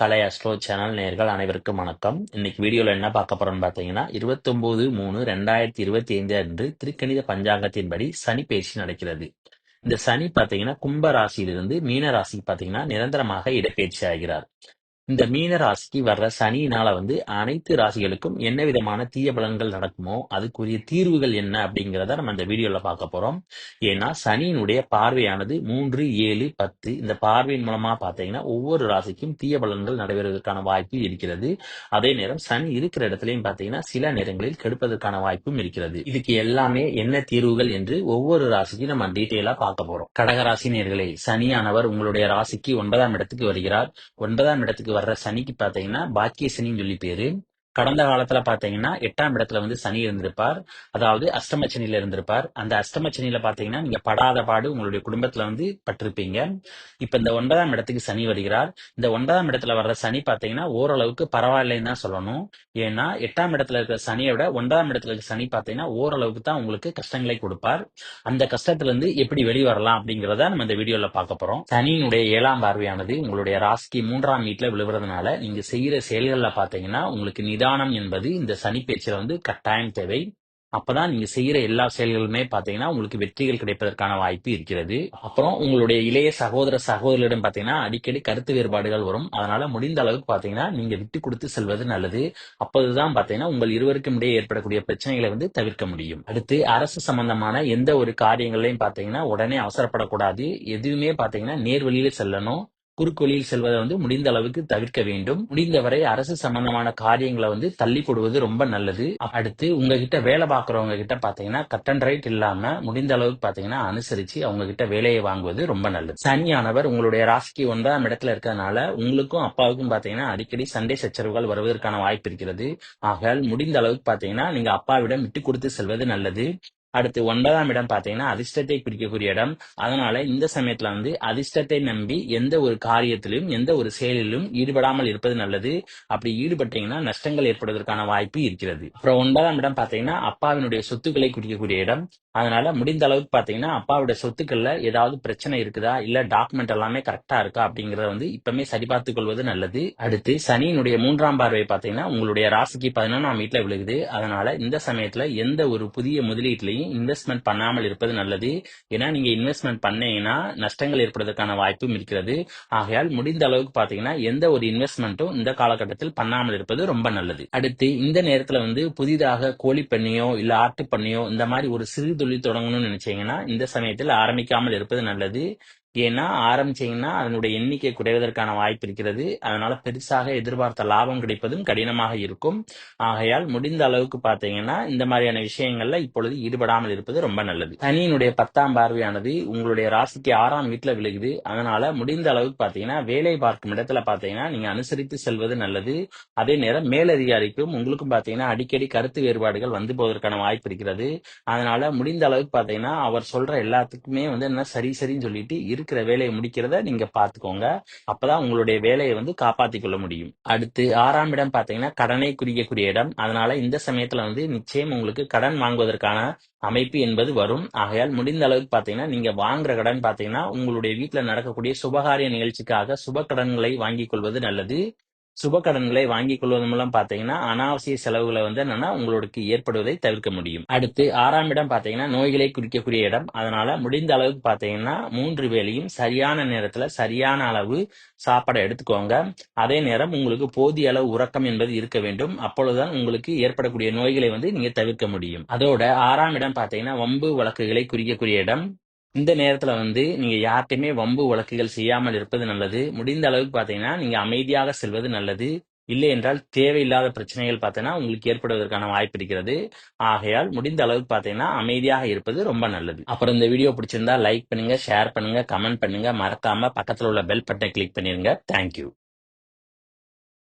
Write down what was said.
கலை astro channel நேர்கள் அனைவருக்கும் வணக்கம். இன்னைக்கு வீடியோல என்ன பார்க்க போறோம்னு பார்த்தீங்கன்னா இருபத்தொன்பது மூணு ரெண்டாயிரத்தி இருபத்தி ஐந்து அன்று திருக்கணித பஞ்சாங்கத்தின்படி சனி பயிற்சி நடக்கிறது. இந்த சனி பார்த்தீங்கன்னா கும்ப ராசியிலிருந்து மீன ராசிக்கு பார்த்தீங்கன்னா நிரந்தரமாக இடப்பெயர்ச்சி ஆகிறார். இந்த மீன ராசிக்கு வர்ற சனியினால வந்து அனைத்து ராசிகளுக்கும் என்ன விதமான தீய பலன்கள் நடக்குமோ அதுக்குரிய தீர்வுகள் என்ன அப்படிங்கிறத நம்ம இந்த வீடியோல பார்க்க போறோம். ஏன்னா சனியினுடைய பார்வையானது மூன்று ஏழு பத்து இந்த பார்வையின் மூலமா பார்த்தீங்கன்னா ஒவ்வொரு ராசிக்கும் தீய பலன்கள் நடைபெறுவதற்கான வாய்ப்பு இருக்கிறது. அதே நேரம் சனி இருக்கிற இடத்துலயும் பார்த்தீங்கன்னா சில நேரங்களில் கெடுப்பதற்கான வாய்ப்பும் இருக்கிறது. இதுக்கு எல்லாமே என்ன தீர்வுகள் என்று ஒவ்வொரு ராசிக்கும் நம்ம டீட்டெயிலா பார்க்க போறோம். கடகராசி நேர்களே சனியானவர் உங்களுடைய ராசிக்கு ஒன்பதாம் இடத்துக்கு வருகிறார். ஒன்பதாம் இடத்துக்கு வர்ற சனிக்கு பாத்தீங்கன்னா பாக்கிய சனின்னு சொல்லி பேரு. கடந்த காலத்துல பாத்தீங்கன்னா எட்டாம் இடத்துல வந்து சனி இருந்திருப்பார். அதாவது அஷ்டம சனியில இருந்திருப்பார். அந்த அஷ்டம சனியில பாத்தீங்கன்னா நீங்க படாத பாடு உங்களுடைய குடும்பத்துல வந்து பட்டிருப்பீங்க. இப்ப இந்த ஒன்பதாம் இடத்துக்கு சனி வருகிறார். இந்த ஒன்பதாம் இடத்துல வர்ற சனி பாத்தீங்கன்னா ஓரளவுக்கு பரவாயில்லைன்னு தான் சொல்லணும். ஏன்னா எட்டாம் இடத்துல இருக்கிற சனியை விட ஒன்பதாம் இடத்துல இருக்கிற சனி பாத்தீங்கன்னா ஓரளவுக்கு தான் உங்களுக்கு கஷ்டங்களை கொடுப்பார். அந்த கஷ்டத்துல இருந்து எப்படி வெளிவரலாம் அப்படிங்கறத நம்ம இந்த வீடியோல பார்க்க போறோம். சனியினுடைய ஏழாம் பார்வையானது உங்களுடைய ராசிக்கு மூன்றாம் வீட்டுல விழுவுறதுனால நீங்க செய்யற செயல்கள்ல பாத்தீங்கன்னா உங்களுக்கு நிதானம் என்பது இந்த சனி பேச்சில் வந்து கட்டாயம் தேவை. அப்பதான் நீங்க செய்யற எல்லா செயல்களுமே பாத்தீங்கன்னா உங்களுக்கு வெற்றிகள் கிடைப்பதற்கான வாய்ப்பு இருக்கிறது. அப்புறம் உங்களுடைய இளைய சகோதர சகோதரிடம் பாத்தீங்கன்னா அடிக்கடி கருத்து வேறுபாடுகள் வரும். அதனால முடிந்த அளவுக்கு பாத்தீங்கன்னா நீங்க விட்டு கொடுத்து செல்வது நல்லது. அப்போதுதான் பாத்தீங்கன்னா உங்கள் இருவருக்கும் இடையே ஏற்படக்கூடிய பிரச்சனைகளை வந்து தவிர்க்க முடியும். அடுத்து அரசு சம்பந்தமான எந்த ஒரு காரியங்களையும் பாத்தீங்கன்னா உடனே அவசரப்படக்கூடாது. எதுவுமே பாத்தீங்கன்னா நேர்வழியில செல்லணும். குறுக்கொழியில் செல்வதை வந்து முடிந்த அளவுக்கு தவிர்க்க வேண்டும். முடிந்தவரை அரசு சம்பந்தமான காரியங்களை வந்து தள்ளி போடுவது ரொம்ப நல்லது. அடுத்து உங்ககிட்ட வேலை பார்க்கறவங்க கிட்ட பாத்தீங்கன்னா கட் அண்ட் ரைட் இல்லாம முடிந்த அளவுக்கு பாத்தீங்கன்னா அனுசரிச்சு அவங்க கிட்ட வேலையை வாங்குவது ரொம்ப நல்லது. சனியானவர் உங்களுடைய ராசிக்கு ஒன்றாம் இடத்துல இருக்கிறதுனால உங்களுக்கும் அப்பாவுக்கும் பாத்தீங்கன்னா அடிக்கடி சண்டை சச்சரவுகள் வருவதற்கான வாய்ப்பு இருக்கிறது. ஆக முடிந்த அளவுக்கு பாத்தீங்கன்னா நீங்க அப்பாவிடம் விட்டு கொடுத்து செல்வது நல்லது. அடுத்து ஒன்பதாம் இடம் பாத்தீங்கன்னா அதிர்ஷ்டத்தை குறிக்கக்கூடிய இடம். அதனால இந்த சமயத்துல வந்து அதிர்ஷ்டத்தை நம்பி எந்த ஒரு காரியத்திலும் எந்த ஒரு செயலிலும் ஈடுபடாமல் இருப்பது நல்லது. அப்படி ஈடுபட்டீங்கன்னா நஷ்டங்கள் ஏற்படுவதற்கான வாய்ப்பு இருக்கிறது. அப்புறம் ஒன்பதாம் இடம் பாத்தீங்கன்னா அப்பாவினுடைய சொத்துக்களை குறிக்கக்கூடிய இடம். அதனால முடிந்த அளவுக்கு பாத்தீங்கன்னா அப்பாவுடைய சொத்துக்கள்ல ஏதாவது பிரச்சனை இருக்குதா? இல்ல டாக்குமெண்ட் எல்லாமே கரெக்டா இருக்கா? அப்படிங்கறத வந்து இப்பவுமே சரி பார்த்து கொள்வது நல்லது. அடுத்து சனியினுடைய மூன்றாம் பார்வை பாத்தீங்கன்னா உங்களுடைய ராசிக்கு பதினொன்றாம் வீட்டுல விழுகுது. அதனால இந்த சமயத்துல எந்த ஒரு புதிய முதலீட்டுலையும் இன்வெஸ்ட்மெண்ட் பண்ணாமல் இருப்பது நல்லது. ஏன்னா நீங்க இன்வெஸ்ட்மெண்ட் பண்ணீங்கன்னா நஷ்டங்கள் ஏற்படுவதற்கான வாய்ப்பும் இருக்கிறது. ஆகையால் முடிந்த அளவுக்கு பாத்தீங்கன்னா எந்த ஒரு இன்வெஸ்ட்மெண்ட்டும் இந்த காலகட்டத்தில் பண்ணாமல் இருப்பது ரொம்ப நல்லது. அடுத்து இந்த நேரத்துல வந்து புதிதாக கோழி பண்ணியோ இல்ல ஆட்டு பண்ணையோ இந்த மாதிரி ஒரு சிறு தொழில் தொடங்கணும்னு நினைச்சீங்கன்னா இந்த சமயத்தில் ஆரம்பிக்காமல் இருப்பது நல்லது. ஏன்னா ஆரம்பிச்சீங்கன்னா அதனுடைய எண்ணிக்கை குறைவதற்கான வாய்ப்பு இருக்கிறது. அதனால பெருசாக எதிர்பார்த்த லாபம் கிடைப்பதும் கடினமாக இருக்கும். ஆகையால் முடிந்த அளவுக்கு பாத்தீங்கன்னா இந்த மாதிரியான விஷயங்கள்ல இப்பொழுது ஈடுபடாமல் இருப்பது ரொம்ப நல்லது. சனியினுடைய பத்தாம் பார்வையானது உங்களுடைய ராசிக்கு ஆறாம் வீட்டுல விழுகுது. அதனால முடிந்த அளவுக்கு பாத்தீங்கன்னா வேலை பார்க்கும் இடத்துல பாத்தீங்கன்னா நீங்க அனுசரித்து செல்வது நல்லது. அதே நேரம் மேலதிகாரிக்கும் உங்களுக்கும் பாத்தீங்கன்னா அடிக்கடி கருத்து வேறுபாடுகள் வந்து போவதற்கான வாய்ப்பு இருக்கிறது. அதனால முடிந்த அளவுக்கு பாத்தீங்கன்னா அவர் சொல்ற எல்லாத்துக்குமே வந்து என்ன சரி சரின்னு சொல்லிட்டு இருக்கிற வேலையை முடிக்கிறத நீங்க பாத்துக்கோங்க அப்பதான் உங்களுடைய வேலையை வந்து காப்பாத்திக் கொள்ள முடியும். அடுத்து ஆறாம் இடம் பாத்தீங்கன்னா கடனை குறிக்கக்கூடிய இடம். அதனால இந்த சமயத்துல வந்து நிச்சயம் உங்களுக்கு கடன் வாங்குவதற்கான அமைப்பு என்பது வரும். ஆகையால் முடிந்த அளவுக்கு பாத்தீங்கன்னா நீங்க வாங்குற கடன் பாத்தீங்கன்னா உங்களுடைய வீட்டுல நடக்கக்கூடிய சுபகாரிய நிகழ்ச்சிக்காக சுப கடன்களை வாங்கிக் கொள்வது நல்லது. சுப கடன்களை வாங்கிக் கொள்வதன் மூலம் பாத்தீங்கன்னா அனாவசிய செலவுகளை வந்து என்னன்னா உங்களுக்கு ஏற்படுவதை தவிர்க்க முடியும். அடுத்து ஆறாம் இடம் பாத்தீங்கன்னா நோய்களை குறிக்கக்கூடிய இடம். அதனால முடிந்த அளவுக்கு பாத்தீங்கன்னா மூன்று வேளையும் சரியான நேரத்துல சரியான அளவு சாப்பாடை எடுத்துக்கோங்க. அதே நேரம் உங்களுக்கு போதிய அளவு உறக்கம் என்பது இருக்க வேண்டும். அப்பொழுதுதான் உங்களுக்கு ஏற்படக்கூடிய நோய்களை வந்து நீங்க தவிர்க்க முடியும். அதோட ஆறாம் இடம் பாத்தீங்கன்னா வம்பு வழக்குகளை குறிக்கக்கூடிய இடம். இந்த நேரத்துல வந்து நீங்க யார்கிட்டயுமே வம்பு வழக்குகள் செய்யாமல் இருப்பது நல்லது. முடிந்த அளவுக்கு பாத்தீங்கன்னா நீங்க அமைதியாக செல்வது நல்லது. இல்லை என்றால் தேவையில்லாத பிரச்சனைகள் பார்த்தீங்கன்னா உங்களுக்கு ஏற்படுவதற்கான வாய்ப்பு இருக்கிறது. ஆகையால் முடிந்த அளவுக்கு பார்த்தீங்கன்னா அமைதியாக இருப்பது ரொம்ப நல்லது. அப்புறம் இந்த வீடியோ பிடிச்சிருந்தா லைக் பண்ணுங்க ஷேர் பண்ணுங்க கமெண்ட் பண்ணுங்க. மறக்காம பக்கத்தில் உள்ள பெல் பட்டனை கிளிக் பண்ணிருங்க. தேங்க்யூ